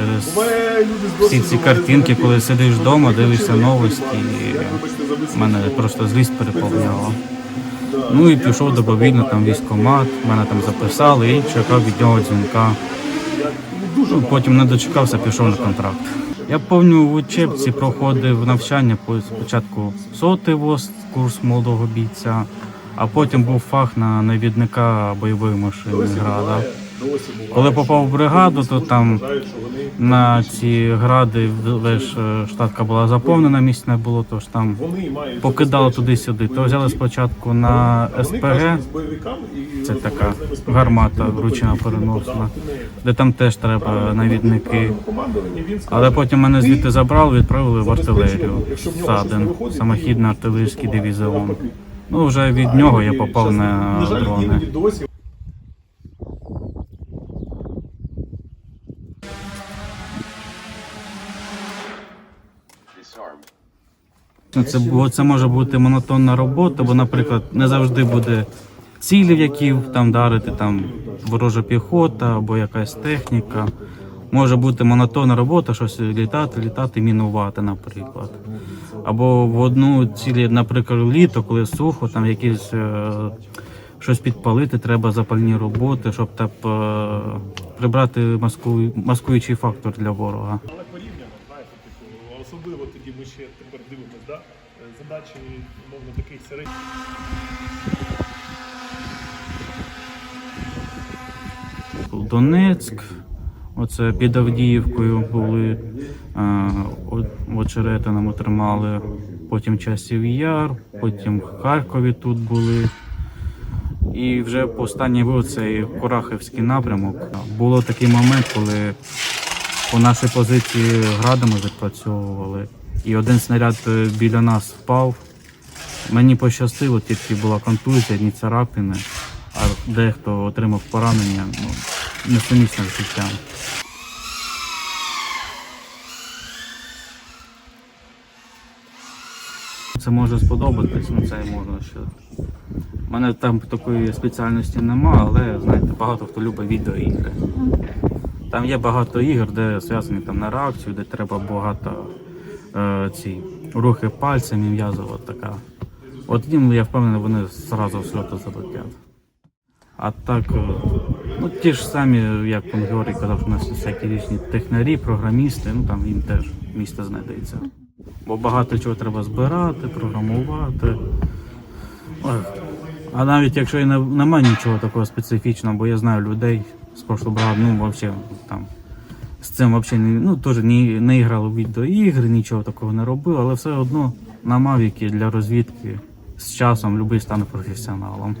через всі ці картинки, коли сидиш вдома, дивишся новості, і мене просто злість переповнювала. Ну і пішов добровільно там військкомат, мене там записали і чекав від нього дзвінка. Ну, потім не дочекався, пішов на контракт. Я пам'ятаю, в учебці проходив навчання по- спочатку сотий ВОЗ, курс молодого бійця, а потім був фах на навідника бойової машини града. Коли попав в бригаду, то там на ці гради е, штатка була заповнена, місць не було, тож там покидали туди-сюди. То взяли спочатку на СПГ, це така гармата ручна переносна, де там теж треба навідники. Але потім мене звідти забрали, відправили в артилерію. Саден, самохідний артилерійський дивізіон. Ну вже від нього я попав на дрони. Це, бо це може бути монотонна робота, бо, наприклад, не завжди буде цілі, які там дарити, там ворожа піхота або якась техніка. Може бути монотонна робота, щось літати, літати, мінувати, наприклад. Або в одну цілі, наприклад, літо, коли сухо, там якісь е, щось підпалити, треба запальні роботи, щоб так е, прибрати маску, маскуючий фактор для ворога. Ми ще тепер дивимося, да? Е, задачі, мовно, таких середніх. Донецьк, оце під Авдіївкою були, е, о- в Очеретиному тримали, потім часів Яр, потім в Харкові тут були. І вже по останній був цей Курахівський напрямок. Було такий момент, коли по нашій позиції градами відпрацьовували, і один снаряд е, біля нас впав. Мені пощастило, тільки була контузія, ні царапини, а дехто отримав поранення ну, несумісне з життям. Це може сподобатись, ну це можна ще. У мене там такої спеціальності нема, але знаєте, багато хто любить відеоігри. Там є багато ігор, де зв'язані там на реакцію, де треба багато е, ці рухи пальцями, м'язова така. От їм, я впевнений, вони зразу з льоту залетять. А так, е, ну ті ж самі, як пан Георгій казав, що у нас всякі різні технарі, програмісти, ну там їм теж місце знайдеться. Бо багато чого треба збирати, програмувати. А навіть якщо і немає нічого такого специфічного, бо я знаю людей з прошлого ну взагалі там з цим взагалі не, ну, теж не, не грав у відеоігри, нічого такого не робив, але все одно на Мавіки для розвідки з часом любий стане професіоналом.